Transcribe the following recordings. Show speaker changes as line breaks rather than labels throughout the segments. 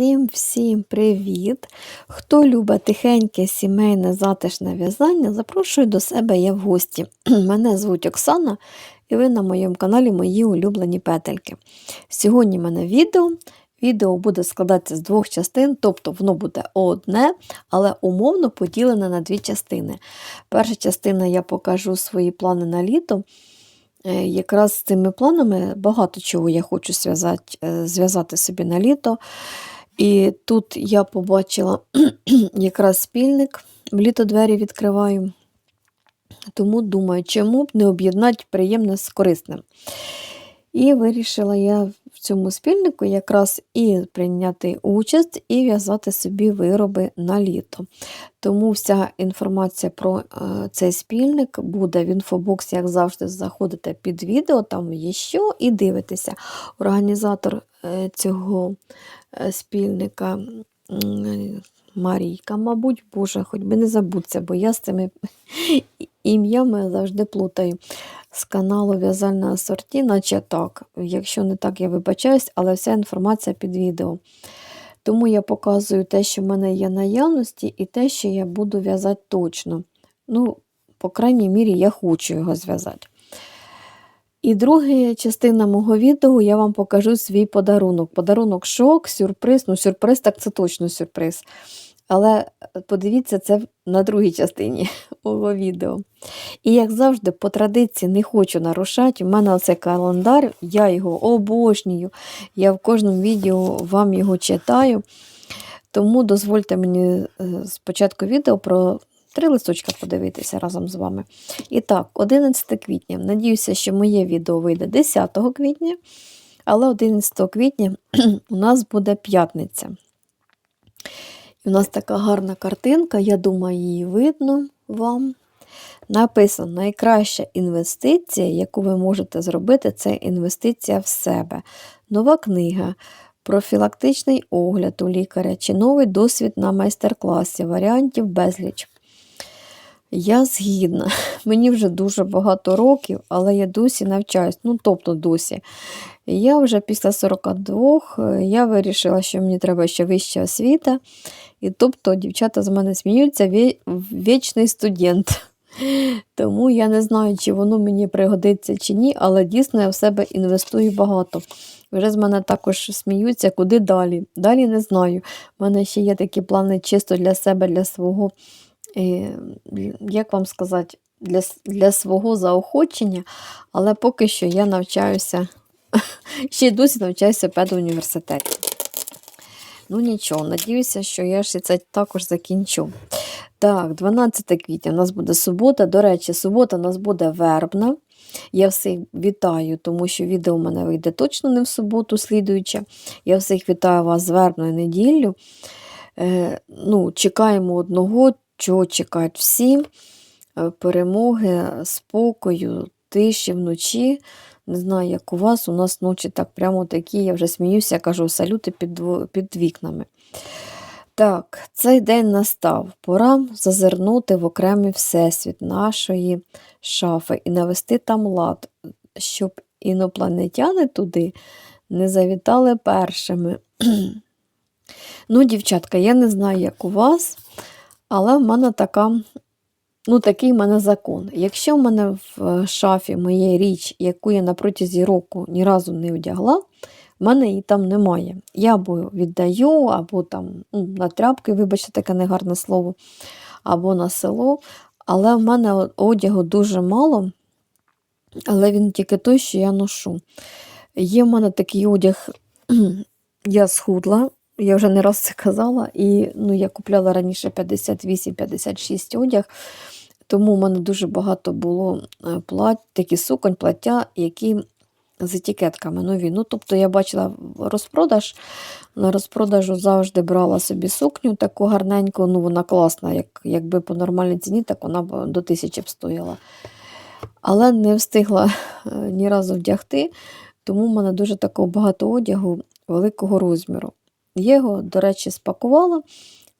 Всім-всім привіт! Хто любить тихеньке, сімейне, затишне в'язання, запрошую до себе я в гості. Мене звуть Оксана, і ви на моєму каналі Мої улюблені петельки. Сьогодні в мене відео. Відео буде складатися з двох частин, тобто воно буде одне, але умовно поділене на дві частини. Перша частина я покажу свої плани на літо. Е, Якраз з цими планами багато чого я хочу е, зв'язати собі на літо. І тут я побачила якраз спільник, в літо двері відкриваю. Тому думаю, чому б не об'єднати приємне з корисним. І вирішила я цьому спільнику якраз і прийняти участь, і в'язати собі вироби на літо. Тому вся інформація про е, цей спільник буде в інфобоксі, як завжди, заходите під відео, там є що, і дивитеся. Організатор е, цього е, спільника. Марійка, мабуть, Боже, хоч би не забудься, бо я з цими ім'ями завжди плутаю. З каналу В'язальна асорті, наче так. Якщо не так, я вибачаюсь, але вся інформація під відео. Тому я показую те, що в мене є наявності, і те, що я буду в'язати точно. Ну, по крайній мірі, я хочу його зв'язати. І друга частина мого відео я вам покажу свій подарунок. Подарунок шок, сюрприз. Ну, сюрприз, так це точно сюрприз. Але подивіться це на другій частині мого відео. І як завжди, по традиції не хочу нарушати. У мене оцей календар, я його обожнюю. Я в кожному відео вам його читаю. Тому дозвольте мені е, спочатку відео про три листочка подивитися разом з вами. І так, 11 квітня. Надіюся, що моє відео вийде 10 квітня, але 11 квітня у нас буде п'ятниця. І у нас така гарна картинка, я думаю, її видно вам. Написано: найкраща інвестиція, яку ви можете зробити, це інвестиція в себе. Нова книга, профілактичний огляд у лікаря чи новий досвід на майстер-класі, варіантів безліч. Я згідна. Мені вже дуже багато років, але я досі навчаюсь. Ну, тобто досі. Я вже після 42 е, я вирішила, що мені треба ще вища освіта. І тобто дівчата з мене сміються вічний студент. Тому я не знаю, чи воно мені пригодиться чи ні, але дійсно я в себе інвестую багато. Вже з мене також сміються, куди далі. Далі не знаю. У мене ще є такі плани чисто для себе, для свого, як вам сказати, для, для свого заохочення, але поки що я навчаюся, ще й досі навчаюся педуніверситеті. Ну нічого, надіюся, що я ж це також закінчу. Так, 12 квітня у нас буде субота. До речі, субота у нас буде вербна. Я всіх вітаю, тому що відео у мене вийде точно не в суботу, слідуюче. Я всіх вітаю вас з вербною неділлю. Е, ну, чекаємо одного, чого чекають всі. Е, Перемоги, спокою, тиші вночі. Не знаю, як у вас, у нас ночі так прямо такі, я вже сміюся, кажу, салюти під, під вікнами. Так, цей день настав. Пора зазирнути в окремий всесвіт нашої шафи і навести там лад, щоб інопланетяни туди не завітали першими. ну, дівчатка, я не знаю, як у вас, але в мене така, ну, такий в мене закон. Якщо в мене в е, шафі моє річ, яку я на протязі року ні разу не одягла, в мене її там немає. Я або віддаю, або там ну, на тряпки, вибачте, таке негарне слово, або на село. Але в мене одягу дуже мало, але він тільки той, що я ношу. Є в мене такий одяг, я схудла, я вже не раз це казала, і ну, я купляла раніше 58-56 одяг, тому в мене дуже багато було е, плать, такі суконь, плаття, які з етикетками нові. Ну, тобто я бачила розпродаж. На розпродажу завжди брала собі сукню таку гарненьку, ну вона класна, як, якби по нормальній ціні, так вона б до тисячі б стояла. Але не встигла е, ні разу вдягти, тому в мене дуже такого багато одягу великого розміру. Я його, до речі, спакувала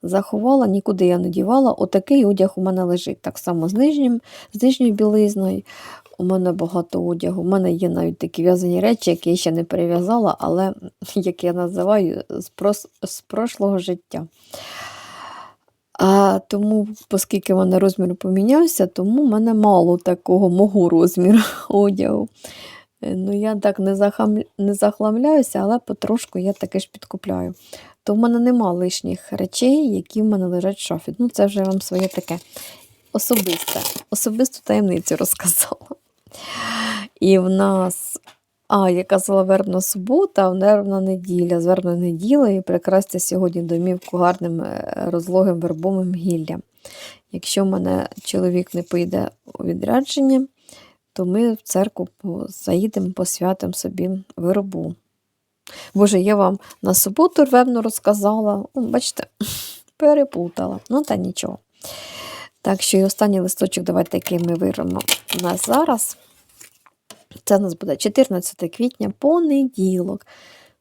заховала, нікуди я не дівала. Отакий одяг у мене лежить. Так само з, нижнім, з нижньою білизною. У мене багато одягу. У мене є навіть такі в'язані речі, які я ще не перев'язала, але, як я називаю, з, прос, з прошлого життя. А тому, оскільки в мене розмір помінявся, тому в мене мало такого мого розміру одягу. Е, Ну, я так не, захам... не захламляюся, але потрошку я таки ж підкупляю. То в мене нема лишніх речей, які в мене лежать в шафі. Ну, це вже вам своє таке особисте. Особисту таємницю розказала. І в нас, а, я казала вербна субота, а вербна неділя. З вербної неділі і прикрасьте сьогодні домівку гарним е, розлогим вербовим гіллям. Якщо в мене чоловік не поїде у відрядження, то ми в церкву заїдемо, посвятимо собі вербу. Боже, я вам на суботу рвевно розказала. О, бачите, переплутала. Ну, та нічого. Так що і останній листочок, давайте який ми вирвемо на зараз. Це у нас буде 14 квітня, понеділок.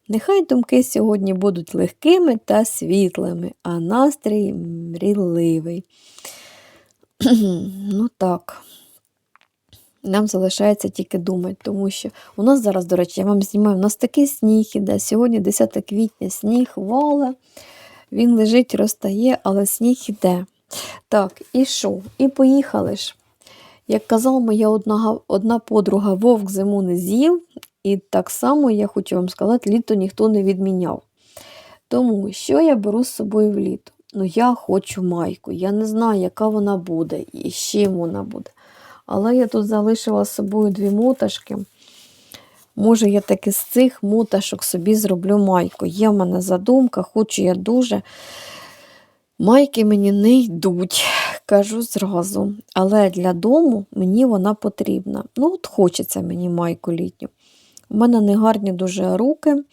Нехай думки сьогодні будуть легкими та світлими, а настрій мрійливий. ну так. Нам залишається тільки думати, тому що у нас зараз, до речі, я вам знімаю, у нас такий сніг іде. Сьогодні 10 квітня, сніг вале, він лежить, розтає, але сніг іде. Так, і що? І поїхали ж. Як казала моя одна, одна подруга, вовк зиму не з'їв, і так само я хочу вам сказати, літо ніхто не відміняв. Тому що я беру з собою в літо? Ну, я хочу майку. Я не знаю, яка вона буде і з чим вона буде. Але я тут залишила з собою дві моташки. Може, я таки з цих моташок собі зроблю майку. Є в мене задумка, хочу я дуже. Майки мені не йдуть, кажу зразу. Але для дому мені вона потрібна. Ну, от хочеться мені майку літню. У мене не гарні дуже руки.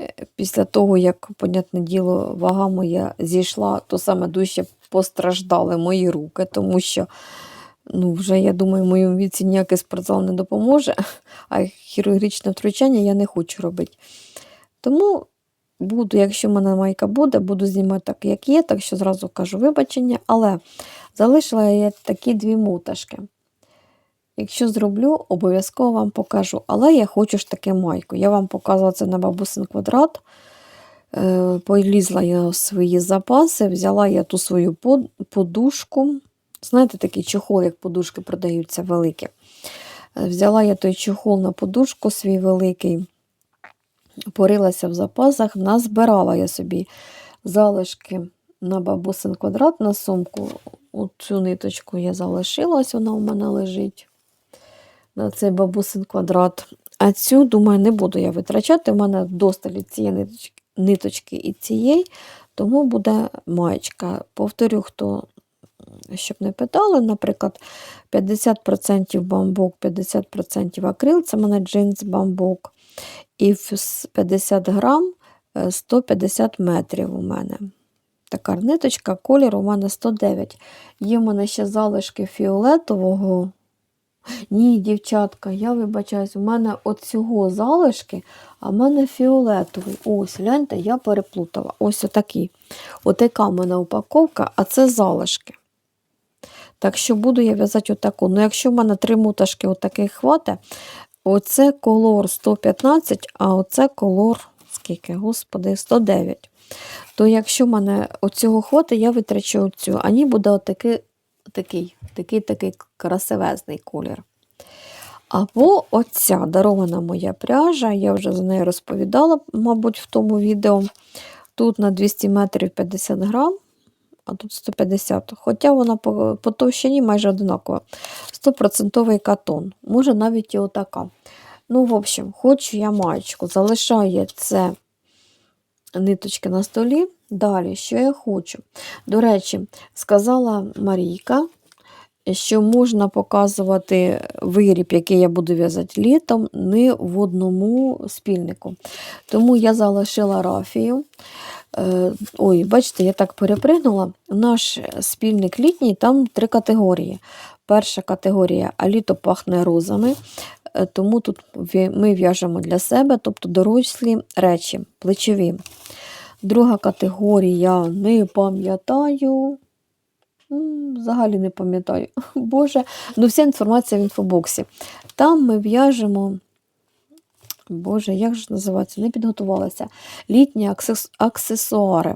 Е, Після того, як, понятне діло, вага моя зійшла, то саме дужче постраждали мої руки, тому що, ну, вже, я думаю, в моєму віці ніякий спортзал не допоможе, а хірургічне втручання я не хочу робити. Тому буду, якщо в мене майка буде, буду знімати так, як є, так що зразу кажу вибачення, але залишила я такі дві моташки. Якщо зроблю, обов'язково вам покажу. Але я хочу ж таки майку. Я вам показувала це на бабусин квадрат. Е, Полізла я у свої запаси, взяла я ту свою подушку. Знаєте, такий чохол, як подушки продаються великі. Е, Взяла я той чохол на подушку свій великий, порилася в запасах, назбирала я собі залишки на бабусин квадрат на сумку. Цю ниточку я залишила, ось вона у мене лежить на цей бабусин квадрат. А цю, думаю, не буду я витрачати. У мене досталь цієї ниточки і цієї, тому буде маєчка. Повторю, хто щоб не питали, наприклад, 50% бамбук, 50% акрил, це мене джинс бамбук. І 50 грам е, 150 метрів у мене. Така ниточка, колір у мене 109. Є в мене ще залишки фіолетового. Ні, дівчатка, я вибачаюсь, у мене от цього залишки, а в мене фіолетовий. Ось, гляньте, я переплутала. Ось отакий. Отака в мене упаковка, а це залишки. Так що буду я в'язати отаку. Ну, якщо в мене три муташки отаких хватить, оце колор 115, а оце колор, скільки, господи, 109. То якщо в мене оцього хватить, я витрачу оцю, а ні буде отакий, такий, такий, такий красивезний колір. Або оця дарована моя пряжа, я вже за нею розповідала, мабуть, в тому відео. Тут на 200 метрів 50 грам, а тут 150. Хоча вона по, по товщині майже одинакова. 100% катон. Може навіть і отака. Ну, в общем, хочу я маєчку. Залишаю це ниточки на столі. Далі, що я хочу? До речі, сказала Марійка, що можна показувати виріб, який я буду в'язати літом, не в одному спільнику. Тому я залишила рафію. Е, Ой, бачите, я так перепригнула. Наш спільник літній, там три категорії. Перша категорія а літо пахне розами, е, тому тут ми в'яжемо для себе, тобто дорослі речі, плечові. Друга категорія не пам'ятаю. Взагалі не пам'ятаю. Боже, ну вся інформація в інфобоксі. Там ми в'яжемо. Боже, як же називається? Не підготувалася. Літні аксес- аксесуари.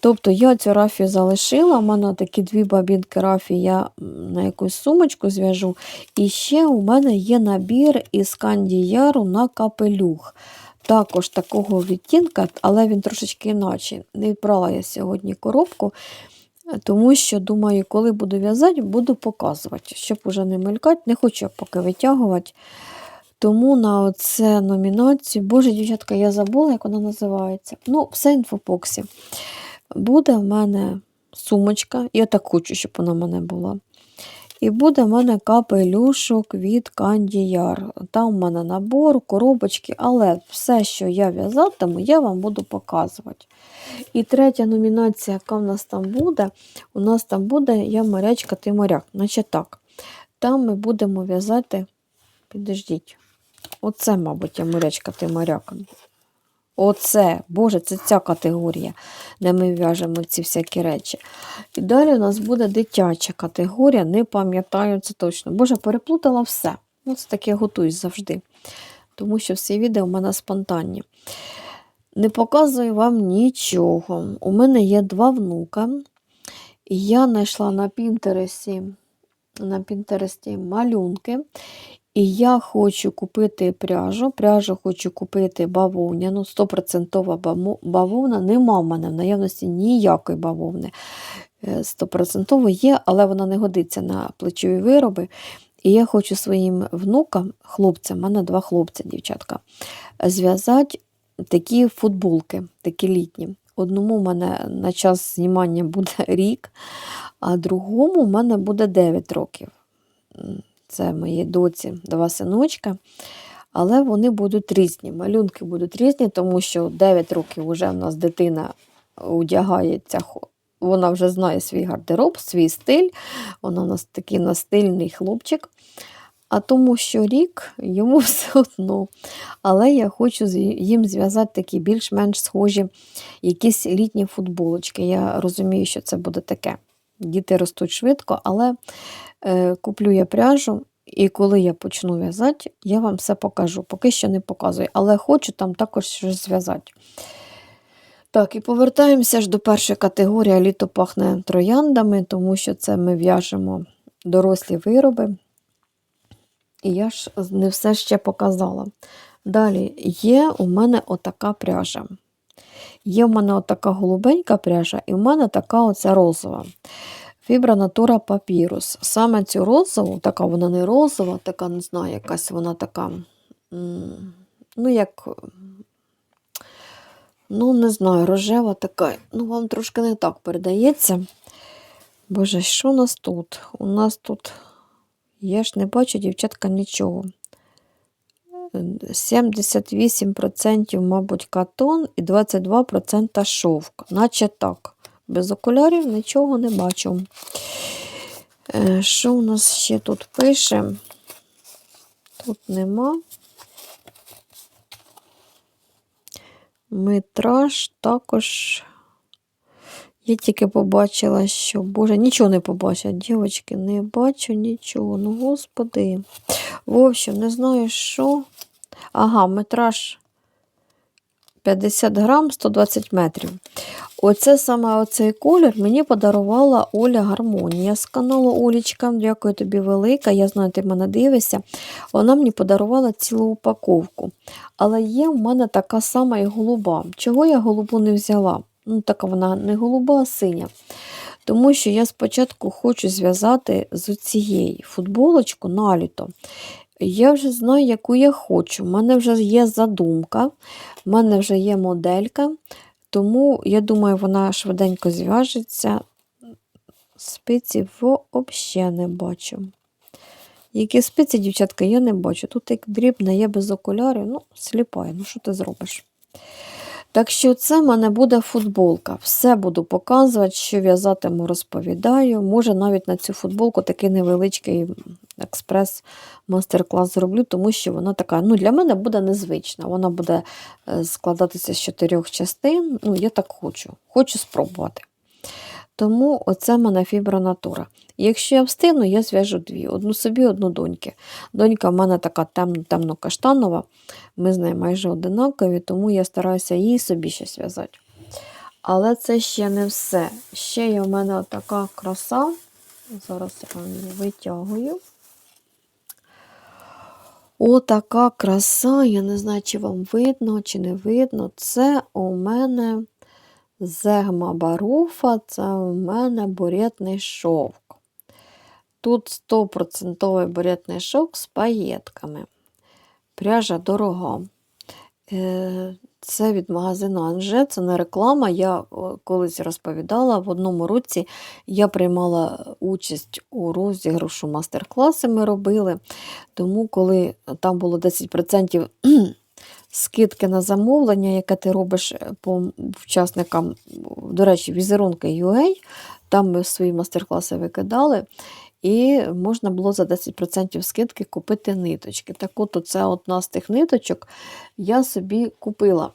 Тобто я цю рафію залишила, у мене такі дві бабінки рафії я на якусь сумочку зв'яжу. І ще у мене є набір із кандіяру на капелюх. Також такого відтінка, але він трошечки інакший. Не брала я сьогодні коробку, тому що, думаю, коли буду в'язати, буду показувати, щоб уже не мелькати, не хочу поки витягувати. Тому на оце номінацію, боже, дівчатка, я забула, як вона називається. Ну, все інфопоксі. Буде в мене сумочка, я так хочу, щоб вона в мене була. І буде в мене капелюшок від Кандіяр. Там в мене набор, коробочки, але все, що я в'язатиму, я вам буду показувати. І третя номінація, яка в нас там буде, у нас там буде Я морячка, ти моряк. Значить так. Там ми будемо в'язати, підождіть, оце, мабуть, я морячка, ти моряк. Оце, Боже, це ця категорія, де ми в'яжемо ці всякі речі. І далі у нас буде дитяча категорія, не пам'ятаю це точно. Боже, переплутала все. Ну, це таке готуюсь завжди. Тому що всі відео в мене спонтанні. Не показую вам нічого. У мене є два внука. І я знайшла на Пінтересті, на Пінтересті малюнки. І я хочу купити пряжу. Пряжу хочу купити бавовняну, 100% бавовна. Нема в мене в наявності ніякої бавовни. Е, 100% є, але вона не годиться на плечові вироби. І я хочу своїм внукам, хлопцям, в мене два хлопця, дівчатка, зв'язати такі футболки, такі літні. Одному в мене на час знімання буде рік, а другому в мене буде 9 років. Це моїй доці два синочка. Але вони будуть різні. Малюнки будуть різні, тому що 9 років вже в нас дитина одягається, вона вже знає свій гардероб, свій стиль. Вона у нас такий настильний хлопчик. А тому, що рік йому все одно. Але я хочу їм зв'язати такі більш-менш схожі якісь літні футболочки. Я розумію, що це буде таке. Діти ростуть швидко, але е, куплю я пряжу, і коли я почну в'язати, я вам все покажу. Поки що не показую, але хочу там також щось зв'язати. Так, і повертаємося ж до першої категорії літо пахне трояндами, тому що це ми в'яжемо дорослі вироби. І я ж не все ще показала. Далі є у мене отака пряжа. Є в мене отака голубенька пряжа, і в мене така оця розова. Фібра Натура Папірус. Саме цю розову, така вона не розова, така, не знаю, якась вона така, ну, як, ну, не знаю, рожева така. Ну, вам трошки не так передається. Боже, що у нас тут? У нас тут, я ж не бачу, дівчатка, нічого. 78%, мабуть, катон і 22% шовк. Наче так. Без окулярів нічого не бачу. Е, Що у нас ще тут пише? Тут нема. Метраж також. Я тільки побачила, що, Боже, нічого не побачила. Дівчатки, не бачу нічого. Ну, господи. В общем, не знаю, що. Ага, метраж 50 грам, 120 метрів. Оце саме оцей колір мені подарувала Оля Гармонія з каналу Олічка. Дякую тобі велика. Я знаю, ти мене дивишся. Вона мені подарувала цілу упаковку. Але є в мене така сама і голуба. Чого я голубу не взяла? Ну, така вона не голуба, а синя. Тому що я спочатку хочу зв'язати з цієї футболочку на літо. Я вже знаю, яку я хочу. У мене вже є задумка, в мене вже є моделька, тому я думаю, вона швиденько зв'яжеться. Спиці взагалі не бачу. Які спиці, дівчатка, я не бачу. Тут як дрібне, я без окулярів, ну, сліпаю, ну що ти зробиш? Так що це в мене буде футболка. Все буду показувати, що в'язатиму, розповідаю. Може, навіть на цю футболку такий невеличкий експрес мастер-клас зроблю, тому що вона така, ну, для мене буде незвична. Вона буде е, складатися з чотирьох частин. Ну, я так хочу. Хочу спробувати. Тому оце в мене фібра натура. Якщо я встигну, я зв'яжу дві: одну собі, одну доньки. Донька в мене така темно-темно-каштанова, ми з нею майже одинакові, тому я стараюся їй собі щось в'язати. Але це ще не все. Ще є в мене така краса. Зараз я її витягую. Отака краса, я не знаю, чи вам видно, чи не видно. Це у мене зегма баруфа, це у мене бурятний шовк. Тут 100% бурятний шовк з паєтками. Пряжа дорога. Е, Це від магазину Анже, це не реклама. Я колись розповідала, в одному році я приймала участь у розіграшу мастер-класи ми робили. Тому, коли там було 10% скидки на замовлення, яке ти робиш е, по учасникам, до речі, візерунки UA, там ми свої мастер-класи викидали. І можна було за 10% скидки купити ниточки. Так от, це одна з тих ниточок я собі купила.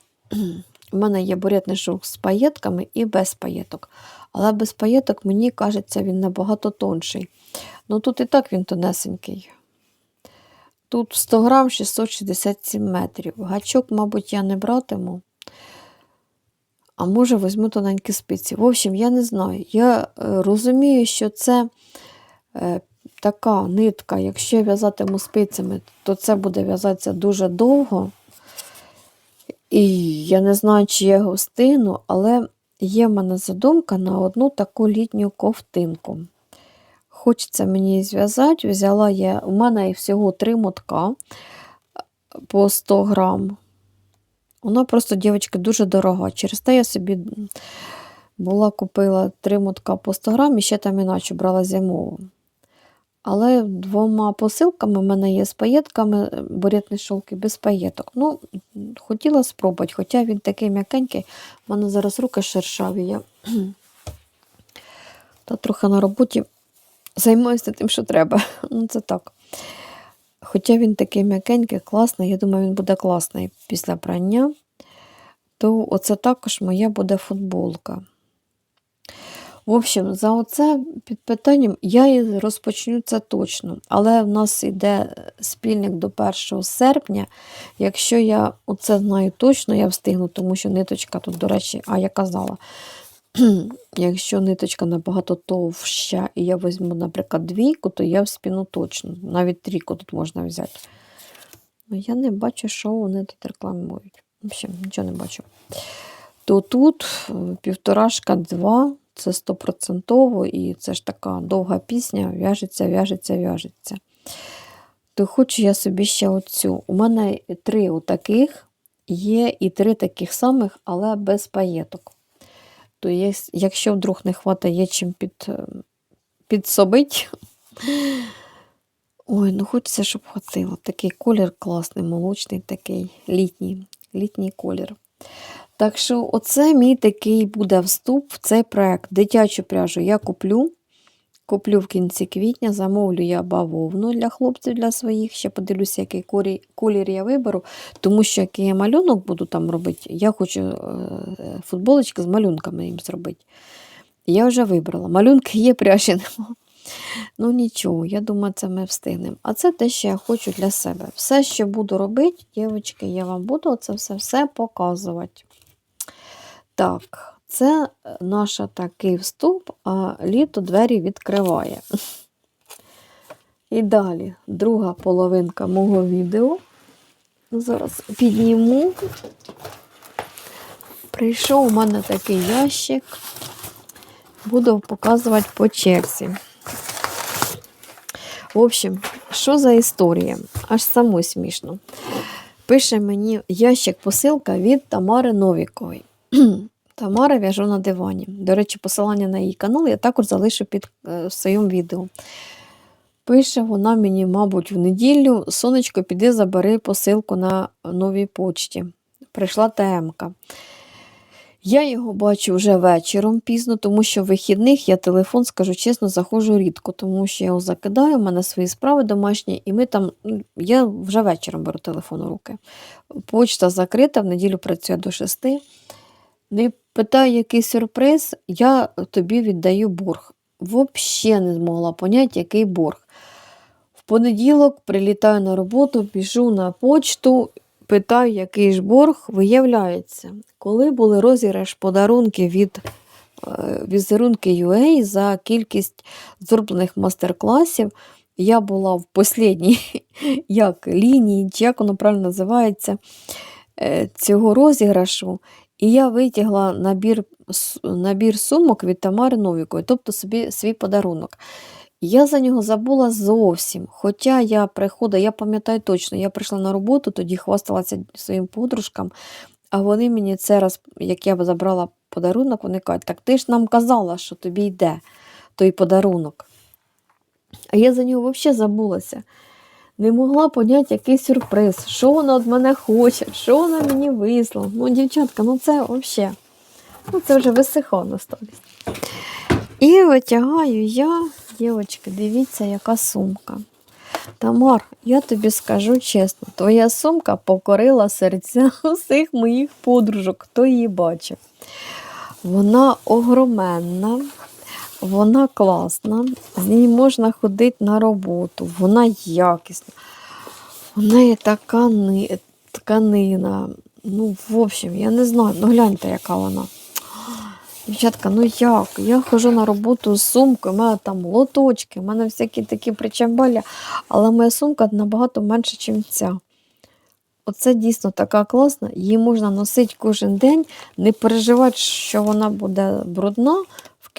У мене є бурятний шовк з паєтками і без паєток. Але без паєток, мені кажеться, він набагато тонший. Ну тут і так він тонесенький. Тут 100 грам 667 метрів. Гачок, мабуть, я не братиму. А може, візьму тоненькі спиці. В общем, я не знаю. Я е, розумію, що це е, така нитка, якщо я в'язатиму спицями, то це буде в'язатися дуже довго. І я не знаю, чи я його встигну, але є в мене задумка на одну таку літню ковтинку. Хочеться мені зв'язати. Взяла я, у мене всього три мотка по 100 грам. Вона просто, дівчатка, дуже дорога. Через те я собі була купила три мотка по 100 грам і ще там іначе брала зимову. Але двома посилками в мене є з паєтками бурятний шовк і без паєток. Ну, хотіла спробувати, хоча він такий м'якенький, в мене зараз руки шершаві. Я та трохи на роботі займаюся тим, що треба. Ну, це так. Хоча він такий м'якенький, класний, я думаю, він буде класний після прання, то оце також моя буде футболка. В общем, за оце під питанням я і розпочну це точно. Але в нас йде спільник до 1 серпня. Якщо я оце знаю точно, я встигну, тому що ниточка тут, до речі, а я казала, якщо ниточка набагато товща, і я візьму, наприклад, двійку, то я в спіну точно. Навіть трійку тут можна взяти. Ну, я не бачу, що вони тут рекламують. В общем, нічого не бачу. То тут е, півторашка, два це стопроцентово, і це ж така довга пісня, в'яжеться, в'яжеться, в'яжеться. То хочу я собі ще оцю. У мене три отаких, є і три таких самих, але без паєток. То є, якщо вдруг не хватає, чим під, підсобить. Ой, ну хочеться, щоб хватило. Такий колір класний, молочний, такий літній, літній колір. Так що, оце мій такий буде вступ в цей проект. Дитячу пряжу я куплю. Куплю в кінці квітня, замовлю я бавовну для хлопців, для своїх. Ще подивлюся, який колір я виберу, тому що який я малюнок буду там робити, я хочу е, футболочки з малюнками їм зробити. Я вже вибрала. Малюнки є, пряжі. Ну нічого, я думаю, це ми встигнемо. А це те, що я хочу для себе. Все, що буду робити, дівчатки, я вам буду це все-все показувати. Так, це наш такий вступ, а літо двері відкриває. І далі друга половинка мого відео. Зараз підніму. Прийшов у мене такий ящик. Буду показувати по черзі. В общем, що за історія? Аж самой смішно. Пише мені ящик посилка від Тамари Новікової. Тамара в'яжу на дивані. До речі, посилання на її канал я також залишу під е, в своєму відео. Пише вона мені, мабуть, в неділю сонечко, піди забери посилку на новій почті. Прийшла ТМ-ка. Я його бачу вже вечором пізно, тому що в вихідних я телефон, скажу чесно, заходжу рідко, тому що я його закидаю, в мене свої справи домашні, і ми там, ну, я вже вечором беру телефон у руки. Почта закрита, в неділю працює до 6. Не питаю, який сюрприз, я тобі віддаю борг. Взагалі не змогла поняти, який борг. В понеділок прилітаю на роботу, пішу на почту, питаю, який ж борг. Виявляється, коли були розіграш подарунки від е, візерунки UA за кількість зроблених мастер-класів, я була в послідній як лінії, чи як воно правильно називається, е, цього розіграшу. І я витягла набір, набір сумок від Тамари Новікової, тобто собі свій подарунок. Я за нього забула зовсім. Хоча я приходила, я пам'ятаю точно, я прийшла на роботу, тоді хвасталася своїм подружкам, а вони мені це раз, як я забрала подарунок, вони кажуть, так ти ж нам казала, що тобі йде той подарунок. А я за нього взагалі забулася. Не могла поняти, який сюрприз, що вона від мене хоче, що вона мені вислала. Ну, дівчатка, ну це взагалі. Ну, це вже висихало на. І витягаю я, дівчатки, дивіться, яка сумка. Тамар, я тобі скажу чесно, твоя сумка покорила серця усіх моїх подружок, хто її бачив. Вона огроменна, вона класна, з нею можна ходити на роботу, вона якісна. У неї така тканина. Ну, в общем, я не знаю, ну гляньте, яка вона. Дівчатка, ну як? Я ходжу на роботу з сумкою, у мене там лоточки, у мене всякі такі причамбаля, але моя сумка набагато менше, ніж ця. Оце дійсно така класна, її можна носити кожен день, не переживати, що вона буде брудна,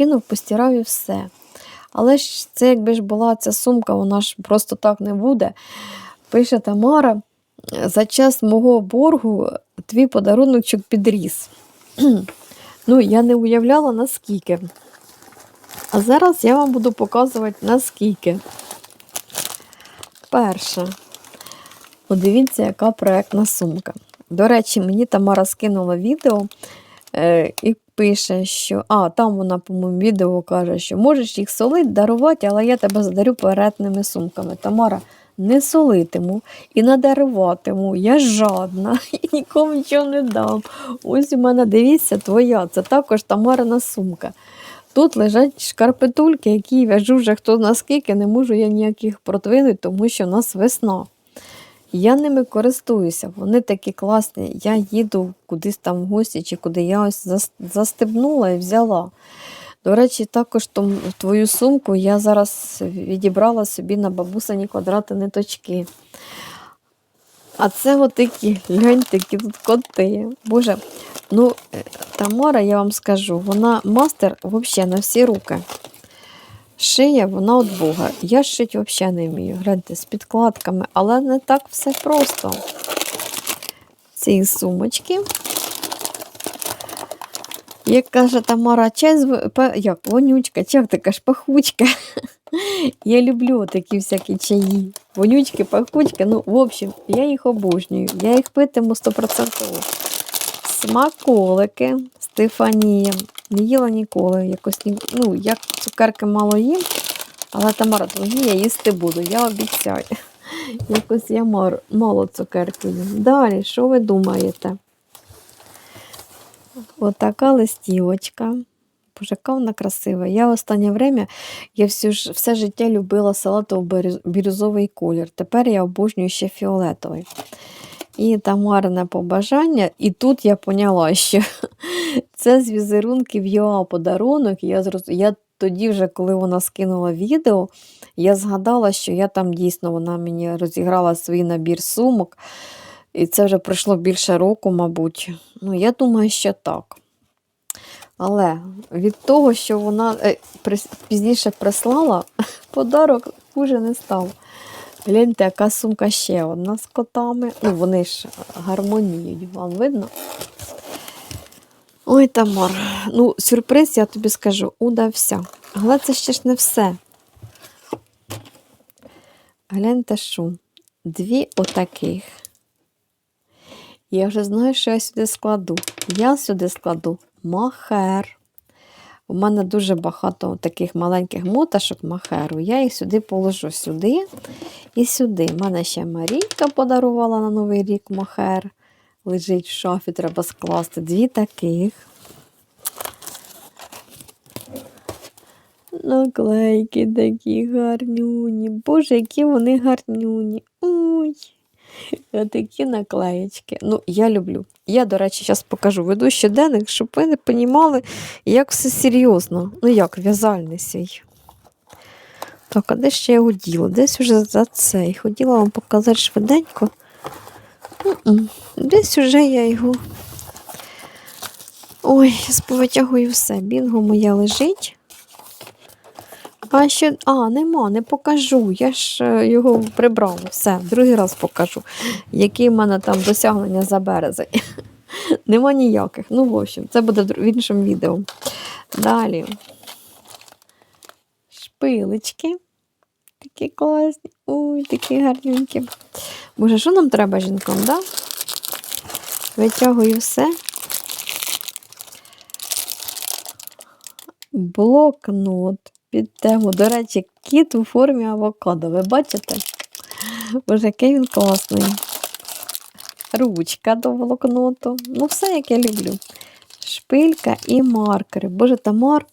вкинув, постирав і все. Але ж це, якби ж була ця сумка, вона ж просто так не буде. Пише Тамара, за час мого боргу твій подаруночок підріс. Ну, я не уявляла наскільки. А зараз я вам буду показувати наскільки. Перше. Подивіться, яка проектна сумка. До речі, мені Тамара скинула відео е, і пише, що а, там вона, по-моєму, відео каже, що можеш їх солити, дарувати, але я тебе задарю перетними сумками. Тамара, не солитиму і надаруватиму. Я жадна і нікому нічого не дам. Ось у мене, дивіться, твоя. Це також Тамарина сумка. Тут лежать шкарпетульки, які в'яжу вже хто наскільки, не можу я ніяких продвинути, тому що в нас весна. Я ними користуюся, вони такі класні. Я їду кудись там в гості чи куди я ось застебнула і взяла. До речі, також твою сумку я зараз відібрала собі на бабусині квадрати ниточки. А це от такі, гляньте, які тут коти. Боже, ну, е, Тамара, я вам скажу, вона мастер взагалі на всі руки. Шия, вона від Бога. Я шить взагалі не вмію. Гляньте, з підкладками, але не так все просто. Ці сумочки. Як каже Тамара, чай з як вонючка, як ти кажеш, пахучка. Я люблю такі всякі чаї. Вонючки, пахучки. Ну, в общем, я їх обожнюю. Я їх питиму 100%. Смаколики Стефанія. Не їла ніколи. Якось ні... ну, я цукерки мало їм, але твої я їсти буду, я обіцяю. Якось я мало цукерки їм. Далі, що ви думаєте? Отака листівочка. Боже, яка вона красива. Я останнє время я всю все життя любила салатово-бірюзовий колір. Тепер я обожнюю ще фіолетовий. І Тамарине побажання. І тут я поняла, що це з візерунків ЮА подарунок. Я, зроз... я тоді, вже, коли вона скинула відео, я згадала, що я там дійсно вона мені розіграла свій набір сумок. І це вже пройшло більше року, мабуть. Ну, я думаю, що так. Але від того, що вона е, пізніше прислала, подарок хуже не став. Гляньте, яка сумка ще одна з котами. Ну, вони ж гармоніють, вам видно? Ой, Тамар, ну, сюрприз, я тобі скажу, удався. Але це ще ж не все. Гляньте, що. Дві отаких. Я вже знаю, що я сюди складу. Я сюди складу махер. У мене дуже багато таких маленьких моташок махеру. Я їх сюди положу сюди і сюди. У мене ще Марійка подарувала на Новий рік махер. Лежить в шафі, треба скласти. Дві таких. Наклейки такі гарнюні. Боже, які вони гарнюні. Ой. Такі наклеєчки. Ну, я люблю. Я, до речі, зараз покажу. Веду щоденник, щоб ви не розуміли, як все серйозно. Ну, як в'язальний свій. Так, а де ще я його? Десь уже за цей. Хотіла вам показати швиденько. Десь уже я його. Ой, повитягую все. Бінго моя лежить. А ще, а, нема, не покажу. Я ж е, його прибрала. Все, другий раз покажу, які в мене там досягнення за березень. Нема ніяких. Ну, в общем, це буде в іншому відео. Далі. Шпилечки. Такі класні. Ой, такі гарненькі. Боже, що нам треба жінкам, да? Витягую все. Блокнот під тему. До речі, кіт у формі авокадо. Ви бачите? Боже, який він класний. Ручка до блокноту. Ну, все, як я люблю. Шпилька і маркери. Боже, Тамар.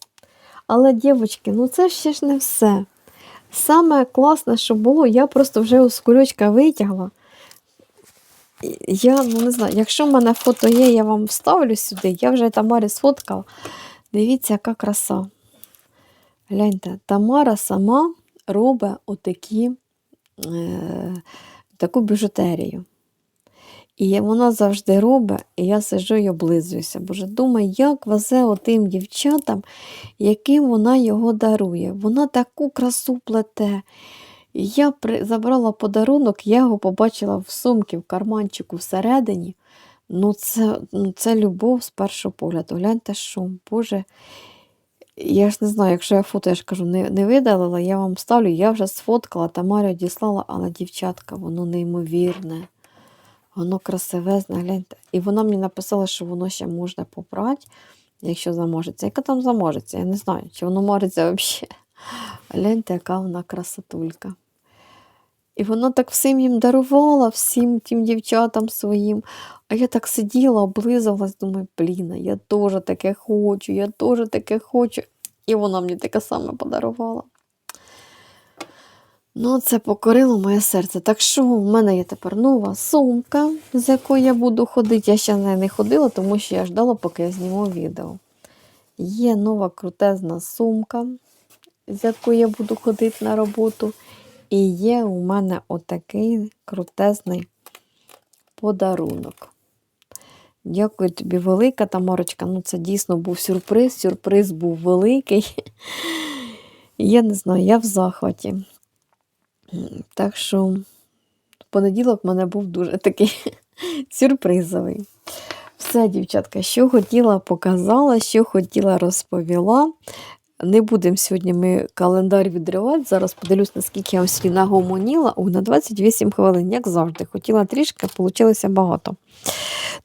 Але, дівчатки, ну це ще ж не все. Саме класне, що було, я просто вже з кульочка витягла. Я ну, не знаю, якщо в мене фото є, я вам вставлю сюди. Я вже Тамарі сфоткала. Дивіться, яка краса. Гляньте, Тамара сама робить отакі, е, таку біжутерію. І вона завжди робить, і я сиджу і облизуюся. Боже, думаю, як везе отим дівчатам, яким вона його дарує. Вона таку красу плете. Я при... забрала подарунок, я його побачила в сумці, в карманчику всередині. Ну, це, ну, це любов з першого погляду. Гляньте, що, Боже. Я ж не знаю, якщо я фото, я ж кажу, не, не видалила, я вам ставлю, я вже сфоткала, Тамарі одіслала, але дівчатка, воно неймовірне. Воно красивезне, гляньте. І вона мені написала, що воно ще можна попрати, якщо заможеться. Яка там заможеться? Я не знаю, чи воно мориться взагалі. Гляньте, яка вона красотулька. І вона так всім їм дарувала, всім тим дівчатам своїм. А я так сиділа, облизувалась, думаю, блін, я теж таке хочу, я теж таке хочу. І вона мені таке саме подарувала. Ну, це покорило моє серце. Так що в мене є тепер нова сумка, з якою я буду ходити. Я ще з нею не ходила, тому що я ждала, поки я зніму відео. Є нова крутезна сумка, з якою я буду ходити на роботу. І є у мене отакий крутезний подарунок. Дякую тобі, велика Тамарочка. Ну, це дійсно був сюрприз. Сюрприз був великий. Я не знаю, я в захваті. Так що понеділок в мене був дуже такий сюрпризовий. Все, дівчатка, що хотіла, показала, що хотіла, розповіла. Не будемо сьогодні ми календар відривати. Зараз подивлюсь, наскільки я ось нагомоніла. О, на 28 хвилин, як завжди. Хотіла трішки, вийшло багато.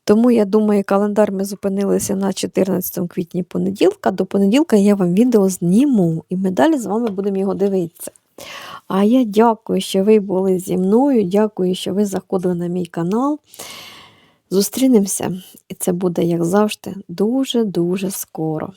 Тому я думаю, календар ми зупинилися на 14 квітні понеділка. До понеділка я вам відео зніму, і ми далі з вами будемо його дивитися. А я дякую, що ви були зі мною. Дякую, що ви заходили на мій канал. Зустрінемося, і це буде, як завжди, дуже-дуже скоро.